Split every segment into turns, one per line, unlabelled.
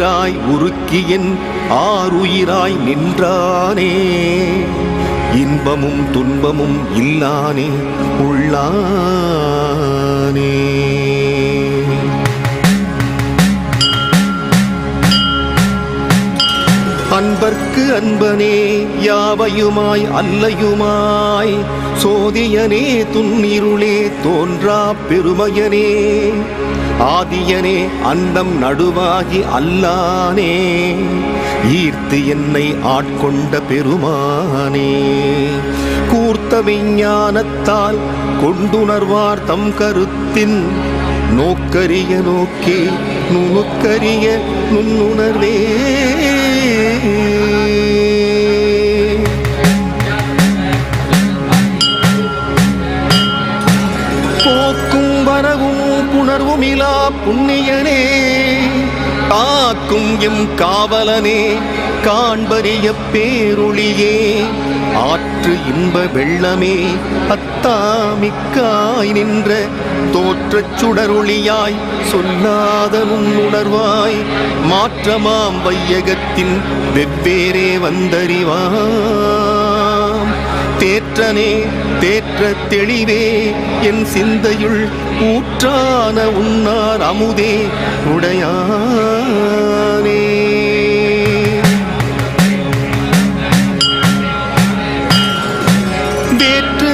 உயிராய் உருக்கியன் ஆறுயிராய் நின்றானே. இன்பமும் துன்பமும் இல்லானே உள்ளானே. அன்பர்க்கு அன்பனே யாவையுமாய் அல்லையுமாய். சோதியனே துன்னிருளே தோன்றா பெருமையனே. ஆதியனே அண்டம் நடுவாகி அல்லானே ஈர்த்து என்னை ஆட்கொண்ட பெருமானே. கூர்த்த விஞ்ஞானத்தால் கொண்டுணர்வார் தம் கருத்தின் நோக்கரிய நோக்கி நுணுக்கரிய நுண்ணுணர்வே. போக்கும் வரவும் உணர்வுமிலா புண்ணியனே. காக்கும் எம் காவலனே காண்பறிய பேருளியே ஆற்று இன்ப வெள்ளமே அத்தாமிக்காய் நின்ற தோற்றச் சுடரொளியாய் சொல்லாத உணர்வாய் மாற்றமாம் வையகத்தின் வெவ்வேறே வந்தறிவாய். தேற்றனே தேற்ற தெளிவே என் சிந்தையுள் ஊற்றான உன்னார் அமுதே உடையானே.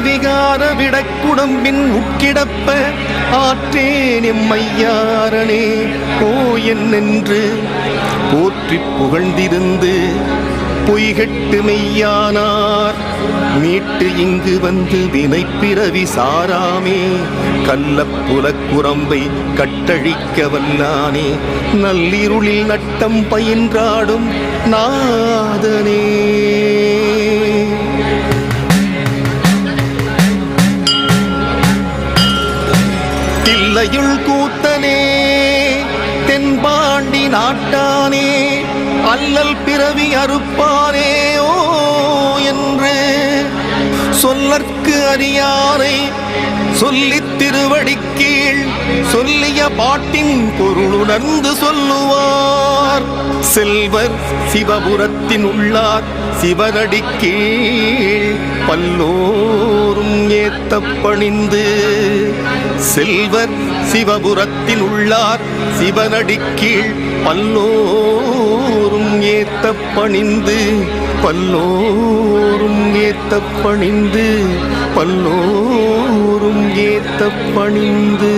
விகார விடக்குடம்பின் உட்கிடப்ப ஆற்றேன் எம்மையாரனே ஓ என்னென்று போற்றி புகழ்ந்திருந்து பொய்கட்டு மெய்யானார். மீட்டு இங்கு வந்து வினை பிறவி சாராமே. கள்ளப்புலக்குரம்பை கட்டழிக்க வல்லானே. நள்ளிருளில் நட்டம் பயின்றாடும் நாதனே. தில்லையுள் கூத்தனே தென்பாண்டி நாட்டானே. அல்லல் பிறவி அறுப்பாரேயோ ஓ என்று சொல்லற்கு அறியாரை சொல்லித் திருவடிக்கீழ் சொல்லிய பாட்டின் பொருளுணர்ந்து சொல்லுவார். செல்வர் சிவபுரத்தின் உள்ளார் சிவரடி கீழ் பல்லோரும் ஏத்தப் பணிந்து செல்வர் சிவபுரத்தில் உள்ளார். சிவனடி கீழ் பல்லோரும் ஏத்த பணிந்து பல்லோரும் ஏத்த பணிந்து பல்லோரும் ஏத்த பணிந்து.